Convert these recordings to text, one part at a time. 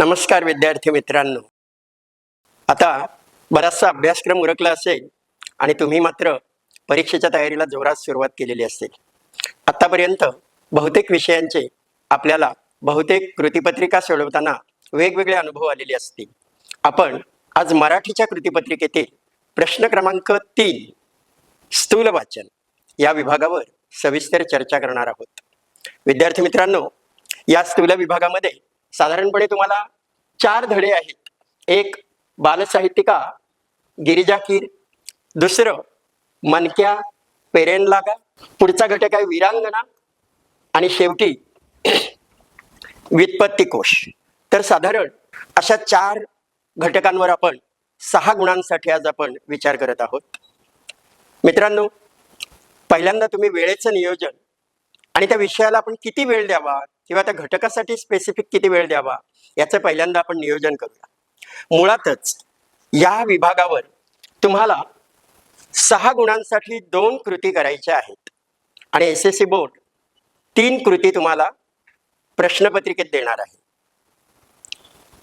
नमस्कार विद्यार्थी मित्रांनो. आता बराचसा अभ्यासक्रम उरकला असेल आणि तुम्ही मात्र परीक्षेच्या तयारीला जोरात सुरुवात केलेली असेल. आत्तापर्यंत बहुतेक विषयांचे आपल्याला बहुतेक कृतीपत्रिका सोडवताना वेगवेगळे अनुभव आलेले असतील. आपण आज मराठीच्या कृतीपत्रिकेतील प्रश्न क्रमांक तीन स्थूल वाचन या विभागावर सविस्तर चर्चा करणार आहोत. विद्यार्थी मित्रांनो या स्थूल विभागामध्ये साधारणपणे तुम्हाला चार धडे आहेत. एक बालसाहित्यिका गिरिजा कीर दुसरं मनक्या पेरेन लागा पुढचा घटक आहे वीरांगना आणि शेवटी व्युत्पत्ती कोश. तर साधारण अशा चार घटकांवर आपण सहा गुणांसाठी आज आपण विचार करत आहोत. मित्रांनो पहिल्यांदा तुम्ही वेळेचं नियोजन आणि त्या विषयाला आपण किती वेळ द्यावा किंवा त्या घटकासाठी स्पेसिफिक किती वेळ द्यावा याचं पहिल्यांदा आपण नियोजन करूया. मुळातच या विभागावर तुम्हाला सहा गुणांसाठी दोन कृती करायच्या आहेत. आणि एस एस सी बोर्ड तीन कृती तुम्हाला प्रश्नपत्रिकेत देणार आहे.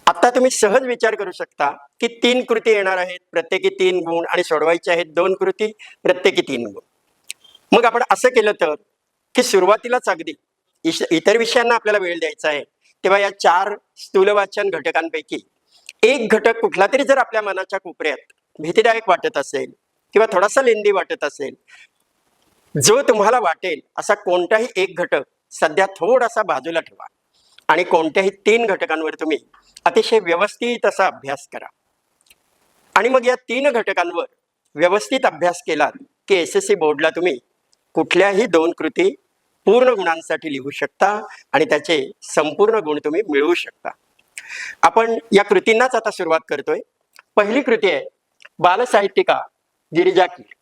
आता तुम्ही सहज विचार करू शकता की तीन कृती येणार आहेत प्रत्येकी तीन गुण आणि सोडवायचे आहेत दोन कृती प्रत्येकी तीन गुण. मग आपण असं केलं तर की सुरुवातीलाच अगदी इतर विषयांना आपल्याला वेळ द्यायचा आहे. तेव्हा या चार स्थूल वाचन घटकांपैकी एक घटक कुठला तरी जर आपल्या मनाच्या कोपऱ्यात भीतीदायक वाटत असेल किंवा थोडासा लेंदी वाटत असेल जो तुम्हाला वाटेल असा कोणताही एक घटक सध्या थोडासा बाजूला ठेवा. आणि कोणत्याही तीन घटकांवर तुम्ही अतिशय व्यवस्थित असा अभ्यास करा. आणि मग या तीन घटकांवर व्यवस्थित अभ्यास केलात की एस एस सी बोर्डला तुम्ही कुठल्याही दोन कृती पूर्ण गुणांसाठी लिहू शकता आणि त्याचे संपूर्ण गुण तुम्ही मिळवू शकता. आपण या कृतींनाच आता सुरुवात करतोय. पहिली कृती आहे बालसाहित्यिका गिरिजा कीर.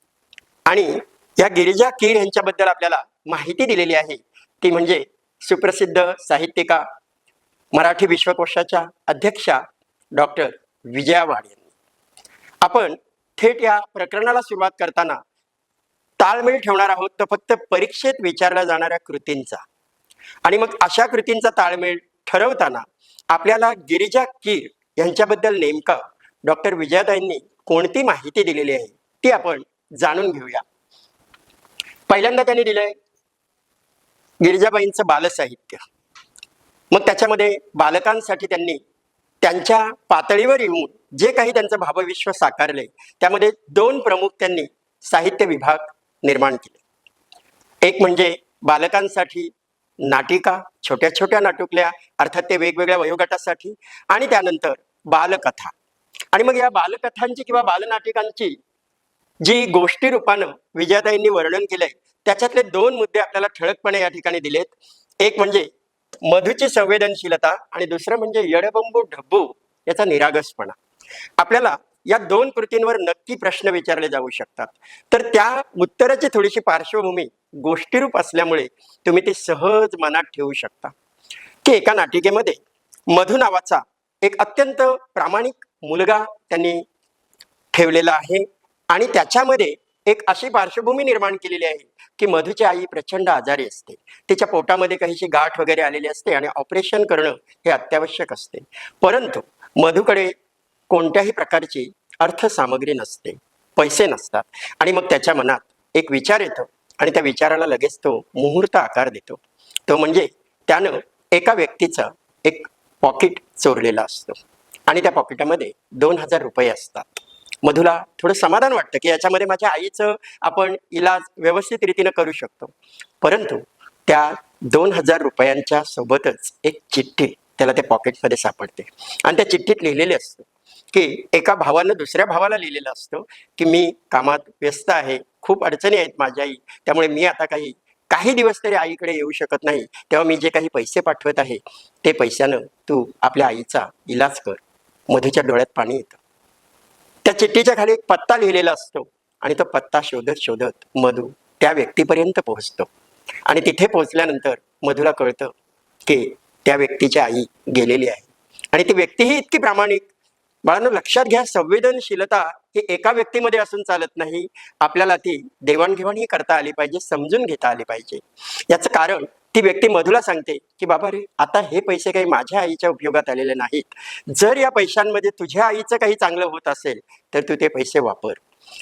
आणि या गिरिजा कीर यांच्याबद्दल आपल्याला माहिती दिलेली आहे. ती म्हणजे सुप्रसिद्ध साहित्यिका मराठी विश्वकोशाच्या अध्यक्षा डॉक्टर विजया वाड यांनी. आपण थेट या प्रकरणाला सुरुवात करताना ताळमेळ ठेवणार आहोत तर फक्त परीक्षेत विचारल्या जाणाऱ्या कृतींचा. आणि मग अशा कृतींचा ताळमेळ ठरवताना आपल्याला गिरिजा कीर यांच्याबद्दल नेमका डॉक्टर विजयाताईंनी कोणती माहिती दिलेली आहे ती आपण जाणून घेऊया. पहिल्यांदा त्यांनी दिलंय गिरिजाबाईंचं बालसाहित्य. मग त्याच्यामध्ये बालकांसाठी त्यांनी त्यांच्या पातळीवर येऊन जे काही त्यांचं भावविश्व साकारले त्यामध्ये दोन प्रमुख त्यांनी साहित्य विभाग निर्माण केले. एक म्हणजे बालकांसाठी नाटिका छोट्या छोट्या नाटुकल्या अर्थात ते वेगवेगळ्या वयोगटासाठी आणि त्यानंतर बालकथा. आणि मग या बालकथांची किंवा बालनाटिकांची जी गोष्टी रूपानं विजयाताईंनी वर्णन केलंय त्याच्यातले दोन मुद्दे आपल्याला ठळकपणे या ठिकाणी दिलेत. एक म्हणजे मधूची संवेदनशीलता आणि दुसरं म्हणजे यडबंबू ढब्बू याचा निरागसपणा. आपल्याला या दोन कृतींवर नक्की प्रश्न विचारले जाऊ शकतात. तर त्या उत्तराची थोडीशी पार्श्वभूमी गोष्टीरूप असल्यामुळे तुम्ही ते सहज मनात ठेवू शकता. की एका नाटिकेमध्ये मधु नावाचा एक अत्यंत प्रामाणिक मुलगा त्यांनी ठेवलेला आहे आणि त्याच्यामध्ये एक अशी पार्श्वभूमी निर्माण केलेली आहे की मधूची आई प्रचंड आजारी असते. तिच्या पोटामध्ये काहीशी गाठ वगैरे आलेली असते आणि ऑपरेशन करणं हे अत्यावश्यक असते. परंतु मधूकडे कोणत्याही प्रकारची अर्थसामग्री नसते. पैसे नसतात. आणि मग त्याच्या मनात एक विचार येतो. आणि त्या विचाराला लगेच तो मुहूर्त आकार देतो. तो म्हणजे त्यानं एका व्यक्तीचा एक पॉकेट चोरलेला असतो. आणि त्या पॉकेटामध्ये दोन हजार रुपये असतात. मधुला थोडं समाधान वाटतं की याच्यामध्ये माझ्या आईचं आपण इलाज व्यवस्थित रीतीनं करू शकतो. परंतु त्या दोन हजार रुपयांच्या सोबतच एक चिठ्ठी त्याला त्या पॉकेटमध्ये सापडते. आणि त्या चिठ्ठीत लिहिलेली असतं. की एका भावानं दुसऱ्या भावाला लिहिलेलं असतं की मी कामात व्यस्त आहे खूप अडचणी आहेत माझ्या आई त्यामुळे मी आता काही काही दिवस तरी आईकडे येऊ शकत नाही. तेव्हा मी जे काही पैसे पाठवत आहे ते पैशानं तू आपल्या आईचा इलाज कर. मधूच्या डोळ्यात पाणी येतं. त्या चिठ्ठीच्या खाली एक पत्ता लिहिलेला असतो आणि तो पत्ता शोधत शोधत मधू त्या व्यक्तीपर्यंत पोहोचतो. आणि तिथे पोहोचल्यानंतर मधूला कळतं की त्या व्यक्तीची आई गेलेली आहे. आणि ती व्यक्तीही इतकी प्रामाणिक बाळांनो लक्षात घ्या संवेदनशीलता ही एका व्यक्तीमध्ये असून चालत नाही. आपल्याला ती देवाणघेवाणही करता आली पाहिजे समजून घेता आली पाहिजे. याचं कारण ती व्यक्ती मधूला सांगते की बाबा रे आता हे पैसे काही माझ्या आईच्या उपयोगात आलेले नाहीत. जर या पैशांमध्ये तुझ्या आईचं काही चांगलं होत असेल तर तू ते पैसे वापर.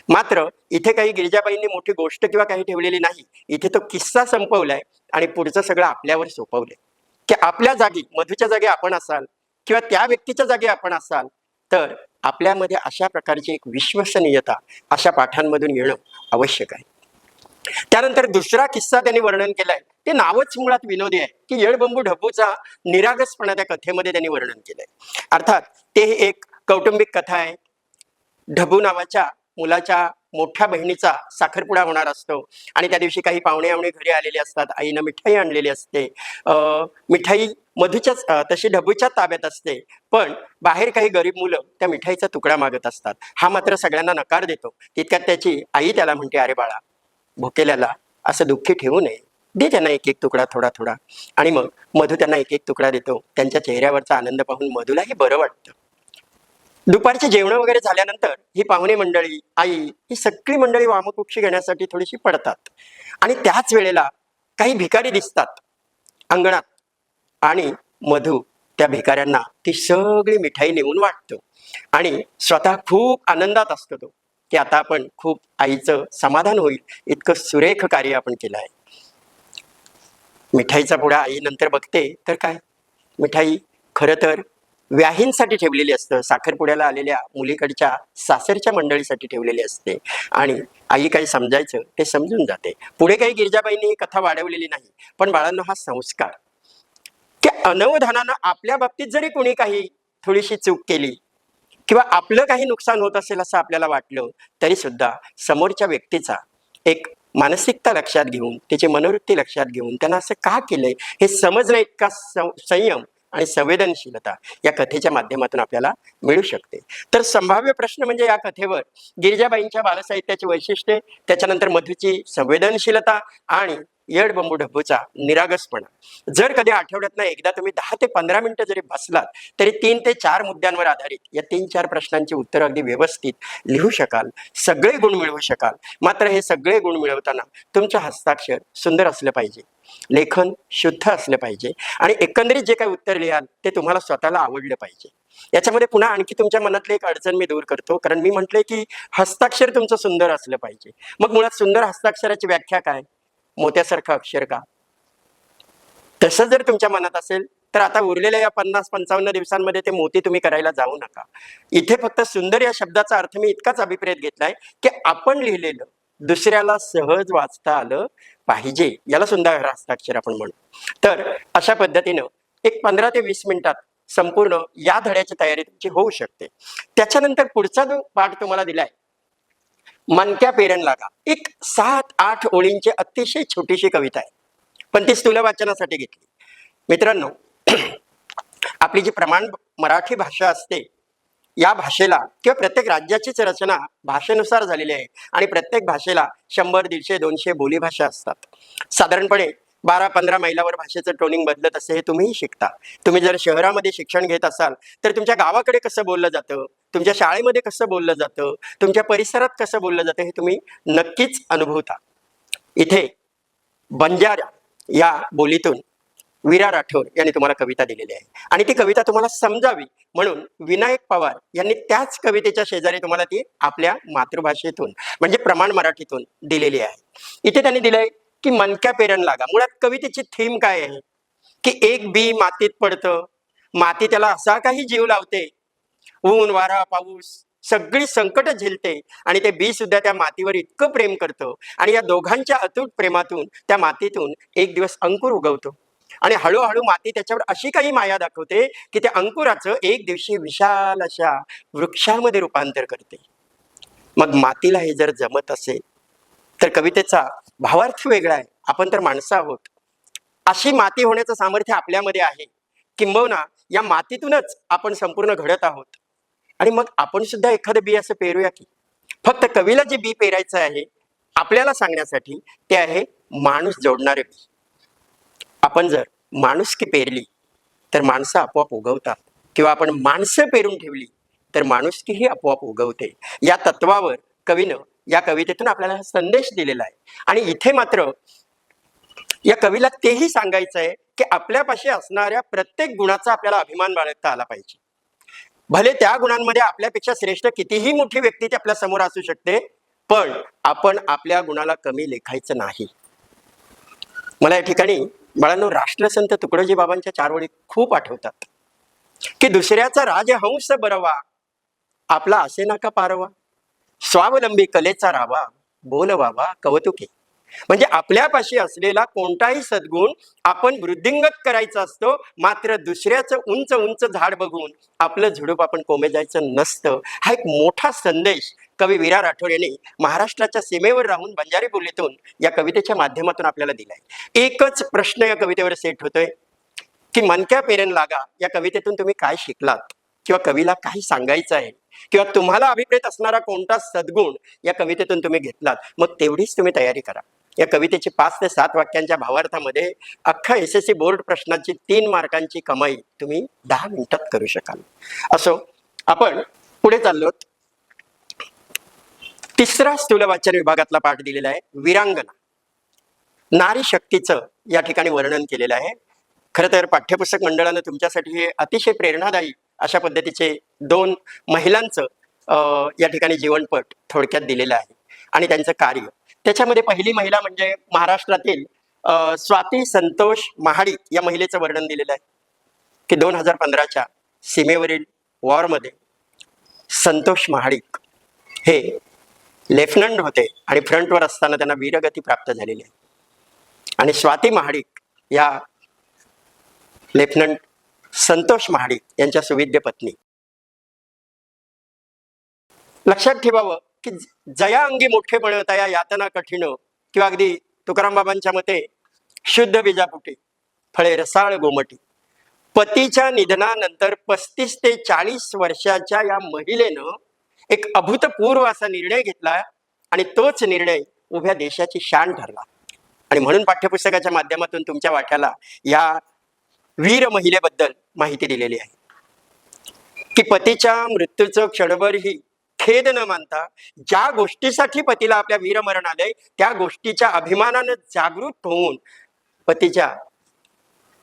मात्र इथे काही गिरिजाबाईंनी मोठी गोष्ट किंवा काही ठेवलेली नाही. इथे तो किस्सा संपवलाय आणि पुढचं सगळं आपल्यावर सोपवलंय. की आपल्या जागी मधूच्या जागी आपण असाल किंवा त्या व्यक्तीच्या जागी आपण असाल तर आपल्यामध्ये अशा प्रकारची एक विश्वसनीयता अशा पाठांमधून येणं आवश्यक आहे. त्यानंतर दुसरा किस्सा त्यांनी वर्णन केलाय. ते नावच मुळात विनोदी आहे. की येळबंबू ढबूचा निरागसपणा त्या कथेमध्ये त्यांनी वर्णन केलंय. अर्थात ते एक कौटुंबिक कथा आहे. ढबू नावाच्या मुलाच्या मोठ्या बहिणीचा साखरपुडा होणार असतो. आणि त्या दिवशी काही पाहुणे आवणे घरी आलेले असतात. आईनं मिठाई आणलेली असते. अं, मिठाई मधूच्याच तशी ढबूच्या ताब्यात असते. पण बाहेर काही गरीब मुलं त्या मिठाईचा तुकडा मागत असतात. हा मात्र सगळ्यांना नकार देतो. तितक्यात त्याची आई त्याला म्हणते अरे बाळा भुकेल्याला असं दुःखी ठेवू नये. दे त्यांना एक एक तुकडा थोडा थोडा आणि मग मधू त्यांना एक एक तुकडा देतो. त्यांच्या चेहऱ्यावरचा आनंद पाहून मधूलाही बरं वाटतं. दुपारचे जेवण वगैरे झाल्यानंतर ही पाहुणे मंडळी आई ही सगळी मंडळी वामकुक्षी घेण्यासाठी थोडीशी पडतात. आणि त्याच वेळेला काही भिकारी दिसतात. अंगणात आणि मधू त्या भिकाऱ्यांना ती सगळी मिठाई नेऊन वाटतो. आणि स्वतः खूप आनंदात असतो तो की आता आपण खूप आईचं समाधान होईल. इतकं सुरेख कार्य आपण केलं आहे. मिठाईचा पुढा आई नंतर बघते तर काय? मिठाई खरं तर व्याहींसाठी ठेवलेली असतं साखरपुड्याला आलेल्या मुलीकडच्या सासरच्या मंडळीसाठी ठेवलेली असते. आणि आई काही समजायचं ते समजून जाते. पुढे काही गिरजाबाईंनी ही कथा वाढवलेली नाही पण बाळांना हा संस्कार. त्या अनवधानानं आपल्या बाबतीत जरी कोणी काही थोडीशी चूक केली किंवा आपलं काही नुकसान होत असेल असं आपल्याला वाटलं तरी सुद्धा समोरच्या व्यक्तीचा एक मानसिकता लक्षात घेऊन त्याची मनोवृत्ती लक्षात घेऊन त्यांना असं का केलंय? हे समजणं इतका सं- संयम आणि संवेदनशीलता या कथेच्या माध्यमातून आपल्याला मिळू शकते. तर संभाव्य प्रश्न म्हणजे या कथेवर गिरिजाबाईंच्या बालसाहित्याची वैशिष्ट्ये त्याच्यानंतर मधूची संवेदनशीलता आणि येड बंबू ढब्बूचा निरागसपणा. जर कधी आठवड्यातनं एकदा तुम्ही दहा ते पंधरा मिनिटं जरी बसलात तरी तीन ते चार मुद्द्यांवर आधारित या तीन चार प्रश्नांची उत्तर अगदी व्यवस्थित लिहू शकाल. सगळे गुण मिळवू शकाल. मात्र हे सगळे गुण मिळवताना तुमचं हस्ताक्षर सुंदर असलं पाहिजे. लेखन शुद्ध असलं पाहिजे आणि एकंदरीत जे काही उत्तर लिहाल ते तुम्हाला स्वतःला आवडलं पाहिजे. याच्यामध्ये पुन्हा आणखी तुमच्या मनातली एक अडचण मी दूर करतो कारण मी म्हटलंय की हस्ताक्षर तुमचं सुंदर असलं पाहिजे. मग मुळात सुंदर हस्ताक्षराची व्याख्या काय? मोत्यासारखं अक्षर का तसं जर तुमच्या मनात असेल तर आता उरलेल्या या पन्नास पंचावन्न दिवसांमध्ये ते मोती तुम्ही करायला जाऊ नका. इथे फक्त सुंदर या शब्दाचा अर्थ मी इतकाच अभिप्रेत घेतलाय की आपण लिहिलेलं दुसऱ्याला सहज वाचता आलं पाहिजे याला सुंदर हस्ताक्षर आपण म्हणू. तर अशा पद्धतीनं एक पंधरा ते वीस मिनिटात संपूर्ण या धड्याची तयारी तुमची होऊ शकते. त्याच्यानंतर पुढचा जो पाठ तुम्हाला दिलाय मनक्या पेरण लागा एक सात आठ ओळींची अतिशय छोटीशी कविता आहे. पण ती स्थूल वाचनासाठी घेतली. मित्रांनो आपली जी प्रमाण मराठी भाषा असते या भाषेला किंवा प्रत्येक राज्याचीच रचना भाषेनुसार झालेली आहे. आणि प्रत्येक भाषेला शंभर दीडशे दोनशे बोलीभाषा असतात. साधारणपणे बारा पंधरा मैलावर भाषेचं ट्रोनिंग बदलत असते हे तुम्हीही शिकता. तुम्ही जर शहरामध्ये शिक्षण घेत असाल तर तुमच्या गावाकडे कसं बोललं जातं? तुमच्या शाळेमध्ये कसं बोललं जातं? तुमच्या परिसरात कसं बोललं जातं? हे तुम्ही नक्कीच अनुभवता. इथे बंजारा या बोलीतून वीरा राठोड यांनी तुम्हाला कविता दिलेली आहे. आणि ती कविता तुम्हाला समजावी म्हणून विनायक पवार यांनी त्याच कवितेच्या शेजारी तुम्हाला ती आपल्या मातृभाषेतून म्हणजे प्रमाण मराठीतून दिलेली आहे. इथे त्यांनी दिलंय की मनक्या पेरण लागा. मुळात कवितेची थीम काय आहे? की एक बी मातीत पडतं. माती त्याला असा काही जीव लावते ऊन वारा पाऊस सगळी संकट झेलते आणि ते बी सुद्धा त्या मातीवर इतकं प्रेम करतं आणि या दोघांच्या अतूट प्रेमातून त्या मातीतून एक दिवस अंकुर उगवतो. आणि हळूहळू माती त्याच्यावर अशी काही माया दाखवते की त्या अंकुराचं एक दिवशी विशाल अशा वृक्षामध्ये रूपांतर करते. मग मातीला हे जर जमत असेल तर कवितेचा भावार्थ वेगळा आहे. आपण तर माणसं आहोत. अशी माती होण्याचं सामर्थ्य आपल्यामध्ये आहे किंबहुना या मातीतूनच आपण संपूर्ण घडत आहोत. आणि मग आपण सुद्धा एखादं बी असं पेरूया की फक्त कवीला जे बी पेरायचं आहे आपल्याला सांगण्यासाठी ते आहे माणूस जोडणारे बी. आपण जर माणुसकी पेरली तर माणसं आपोआप उगवतात. किंवा आपण माणसं पेरून ठेवली तर माणुसकी ही आपोआप उगवते. या तत्वावर कवीनं या कवितेतून आपल्याला हा संदेश दिलेला आहे. आणि इथे मात्र या कवीला तेही सांगायचं आहे की आपल्यापाशी असणाऱ्या प्रत्येक गुणाचा आपल्याला अभिमान बाळगता आला पाहिजे. भले त्या गुणांमध्ये आपल्यापेक्षा श्रेष्ठ कितीही मोठी व्यक्ती ती आपल्यासमोर असू शकते पण आपण आपल्या गुणाला कमी लेखायचं नाही. मला या ठिकाणी बाळांनो राष्ट्रसंत तुकडोजी बाबांच्या चार ओळी खूप आठवतात. की दुसऱ्याचा राजहंस बरवा आपला असे नका पारवा स्वावलंबी कलेचा रावा बोल बाबा कौतुके. म्हणजे आपल्यापाशी असलेला कोणताही सद्गुण आपण वृद्धिंगत करायचा असतो मात्र दुसऱ्याचं उंच उंच झाड बघून आपलं झुडूप आपण कोमे जायचं नसतं. हा एक मोठा संदेश कवी विरा राठोड यांनी महाराष्ट्राच्या सीमेवर राहून बंजारी बोलीतून या कवितेच्या माध्यमातून आपल्याला दिलाय. एकच प्रश्न या कवितेवर सेट होतोय की मनक्या पेरेन लागा या कवितेतून तुम्ही काय शिकलात? किंवा कवीला काही सांगायचं आहे? किंवा तुम्हाला अभिप्रेत असणारा कोणता सद्गुण या कवितेतून तुम्ही घेतलात? मग तेवढीच तुम्ही तयारी करा. या कवितेची पाच ते सात वाक्यांच्या भावार्थामध्ये अख्खा एस एस सी बोर्ड प्रश्नाची तीन मार्कांची कमाई तुम्ही दहा मिनिटात करू शकाल. असो आपण पुढे चाललो. तिसरा स्थूल वाचन विभागातला पाठ दिलेला आहे विरांगना. नारी शक्तीचं या ठिकाणी वर्णन केलेलं आहे. खरं तर पाठ्यपुस्तक मंडळानं तुमच्यासाठी हे अतिशय प्रेरणादायी अशा पद्धतीचे दोन महिलांचं या ठिकाणी जीवनपट थोडक्यात दिलेलं आहे. आणि त्यांचं कार्य. त्याच्यामध्ये पहिली महिला म्हणजे महाराष्ट्रातील स्वाती संतोष महाडिक या महिलेचं वर्णन दिलेलं आहे. की दोन हजार पंधराच्या सीमेवरील वॉरमध्ये संतोष महाडिक हे लेफ्टनंट होते आणि फ्रंटवर असताना त्यांना वीरगती प्राप्त झालेली आहे. आणि स्वाती महाडिक या लेफ्टनंट संतोष महाडिक यांच्या सुविद्य पत्नी. लक्षात ठेवावं की जया अंगी मोठे बनवता यातना कठीण किंवा अगदी तुकाराम बाबांच्या मते शुद्ध बीजापुटी फळे रसाळ गोमटी. पतीच्या निधनानंतर पस्तीस ते चाळीस वर्षाच्या या महिलेनं एक अभूतपूर्व असा निर्णय घेतला आणि तोच निर्णय उभ्या देशाची शान ठरला. आणि म्हणून पाठ्यपुस्तकाच्या माध्यमातून तुमच्या वाट्याला या वीर महिलेबद्दल माहिती दिलेली आहे. की पतीच्या मृत्यूचं क्षणभरही खेद न मानता ज्या गोष्टीसाठी पतीला आपल्या वीरमरण आलंय त्या गोष्टीच्या अभिमानानं जागृत होऊन पतीच्या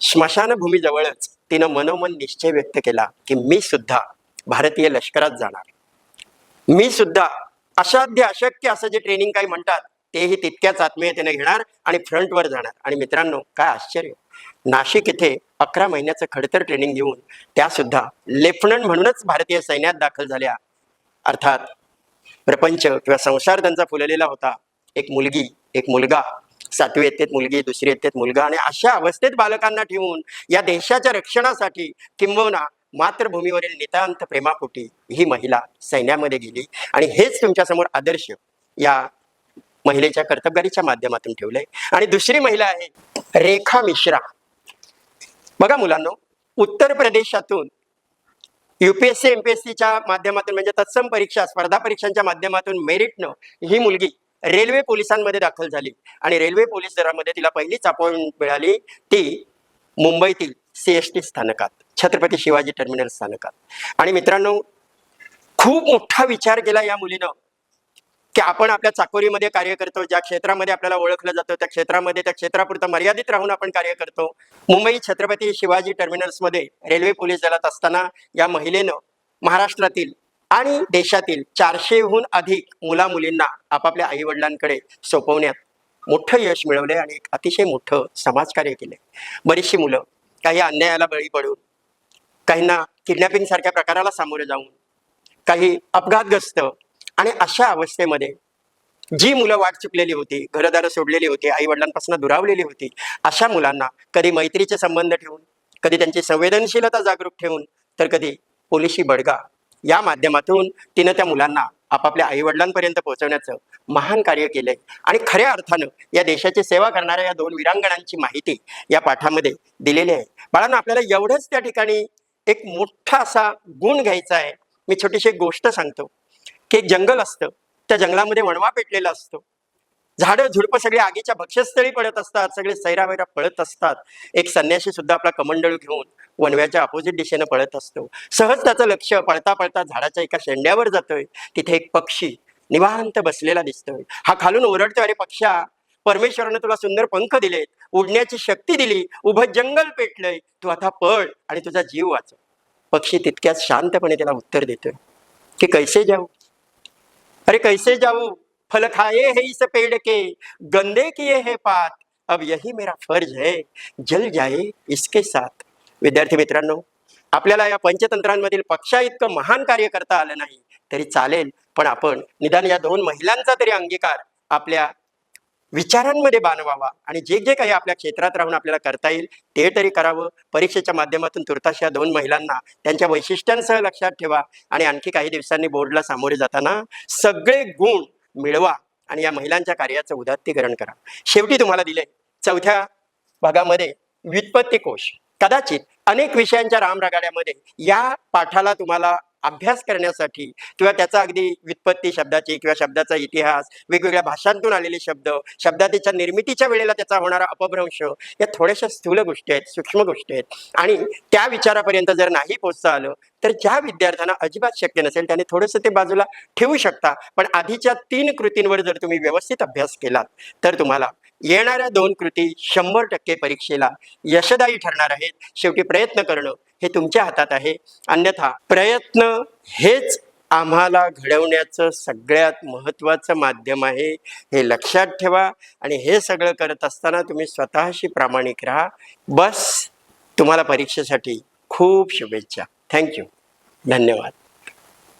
स्मशानभूमीजवळच तिनं मनोमन निश्चय व्यक्त केला की मी सुद्धा भारतीय लष्करात जाणार. मी सुद्धा असाध्य अशक्य असं जे ट्रेनिंग काही म्हणतात तेही तितक्याच आत्मीयतेने घेणार आणि फ्रंटवर जाणार. आणि मित्रांनो काय आश्चर्य! नाशिक इथे अकरा महिन्याचं खडतर ट्रेनिंग घेऊन त्या सुद्धा लेफ्टनंट म्हणूनच भारतीय सैन्यात दाखल झाल्या. अर्थात प्रपंच किंवा संसार त्यांचा फुललेला होता. एक मुलगी एक मुलगा सातवी येतेत मुलगी दुसरी येतेत मुलगा आणि अशा अवस्थेत बालकांना ठेवून या देशाच्या रक्षणासाठी किंबहुना मातृभूमीवरील नितांत प्रेमापोटी ही महिला सैन्यामध्ये गेली आणि हेच तुमच्यासमोर आदर्श या महिलेच्या कर्तबगारीच्या माध्यमातून ठेवलंय. आणि दुसरी महिला आहे रेखा मिश्रा. बघा मुलांनो उत्तर प्रदेशातून युपीएससी एमपीएससीच्या माध्यमातून म्हणजे तत्सम परीक्षा स्पर्धा परीक्षांच्या माध्यमातून मेरिटनं ही मुलगी रेल्वे पोलिसांमध्ये दाखल झाली. आणि रेल्वे पोलीस दलामध्ये तिला पहिलीच अपॉइंटमेंट मिळाली ती मुंबईतील सी एस टी स्थानकात छत्रपती शिवाजी टर्मिनल स्थानकात. आणि मित्रांनो खूप मोठा विचार केला या मुलीनं. की आपण आपल्या चाकोरीमध्ये कार्य करतो ज्या क्षेत्रामध्ये आपल्याला ओळखलं जातं त्या क्षेत्रामध्ये त्या क्षेत्रापुरतं मर्यादित राहून आपण कार्य करतो. मुंबई छत्रपती शिवाजी टर्मिनल्समध्ये रेल्वे पोलीस दलात असताना या महिलेनं महाराष्ट्रातील आणि देशातील चारशेहून अधिक मुला मुलींना आपापल्या आई वडिलांकडे सोपवण्यात मोठं यश मिळवलंय आणि एक अतिशय मोठं समाजकार्य केलंय. बरीचशी मुलं काही अन्यायाला बळी पडून काहींना किडनॅपिंग सारख्या प्रकाराला सामोरे जाऊन काही अपघातग्रस्त आणि अशा अवस्थेमध्ये जी मुलं वाट चुकलेली होती घरदारं सोडलेली होती आई वडिलांपासून दुरावलेली होती अशा मुलांना कधी मैत्रीचे संबंध ठेवून कधी त्यांची संवेदनशीलता जागरूक ठेवून तर कधी पोलिशी बडगा. या माध्यमातून तिनं त्या मुलांना आपापल्या आई वडिलांपर्यंत पोहोचवण्याचं महान कार्य केलंय. आणि खऱ्या अर्थानं या देशाची सेवा करणाऱ्या या दोन वीरांगणांची माहिती या पाठामध्ये दिलेली आहे. बाळानं आपल्याला एवढंच त्या ठिकाणी एक मोठा असा गुण घ्यायचा आहे. मी छोटीशी गोष्ट सांगतो. की एक जंगल असतं. त्या जंगलामध्ये वणवा पेटलेला असतो. झाडं झुडपं सगळे आगीच्या भक्ष्यस्थळी पडत असतात. सगळे सैरावैरा पळत असतात. एक संन्याशी सुद्धा आपला कमंडळू घेऊन वणव्याच्या अपोजिट दिशेनं पळत असतो. सहज त्याचं लक्ष पळता पळता झाडाच्या एका शेंड्यावर जातोय. तिथे एक पक्षी निवांत बसलेला दिसतोय. हा खालून ओरडतोय अरे पक्षा परमेश्वरानं तुला सुंदर पंख दिलेत. उडण्याची शक्ती दिली. उभं जंगल पेटलंय. तू आता पळ आणि तुझा जीव वाचव. पक्षी तितक्याच शांतपणे त्याला उत्तर देतोय. की कैसे जाऊ? अरे कैसे जाऊ? फल खाए है इस पेड़ के गंदे किए है पात। अब यही मेरा फर्ज है जल जाए इसके साथ। विद्यार्थी मित्रांनो आपल्याला या पंचतंत्रांमधील पक्षा इतकं महान कार्य करता आलं नाही तरी चालेल पण आपण निदान या दोन महिलांचा तरी अंगीकार आपल्या विचारांमध्ये बांधवावा. आणि जे जे काही आपल्या क्षेत्रात राहून आपल्याला करता येईल ते तरी करावं. परीक्षेच्या माध्यमातून तुर्तास या दोन महिलांना त्यांच्या वैशिष्ट्यांसह लक्षात ठेवा. आणि आणखी काही दिवसांनी बोर्डला सामोरे जाताना सगळे गुण मिळवा आणि या महिलांच्या कार्याचं उदात्तीकरण करा. शेवटी तुम्हाला दिले चौथ्या भागामध्ये व्युत्पत्ती कोश कदाचित अनेक विषयांच्या रामरागाड्यामध्ये या पाठाला तुम्हाला अभ्यास करण्यासाठी किंवा त्याचा अगदी व्युत्पत्ती शब्दाची किंवा शब्दाचा इतिहास वेगवेगळ्या भाषांतून आलेले शब्द शब्दातीच्या निर्मितीच्या वेळेला त्याचा होणारा अपभ्रंश या थोड्याशा स्थूल गोष्टी आहेत सूक्ष्म गोष्टी आहेत. आणि त्या विचारापर्यंत जर नाही पोचता आलं तर ज्या विद्यार्थ्यांना अजिबात शक्य नसेल त्याने थोडंसं ते बाजूला ठेवू शकता. पण आधीच्या तीन कृतींवर जर तुम्ही व्यवस्थित अभ्यास केलात तर तुम्हाला येणाऱ्या दोन कृती शंभर टक्के परीक्षेला यशदायी ठरणार आहेत. शेवटी प्रयत्न करणं हे तुमच्या हातात आहे. अन्यथा प्रयत्न हेच आम्हाला घडवण्याचं सगळ्यात महत्त्वाचं माध्यम आहे. हे लक्षात ठेवा आणि हे सगळं करत असताना तुम्ही स्वतःशी प्रामाणिक राहा. बस तुम्हाला परीक्षेसाठी खूप शुभेच्छा. थँक्यू धन्यवाद.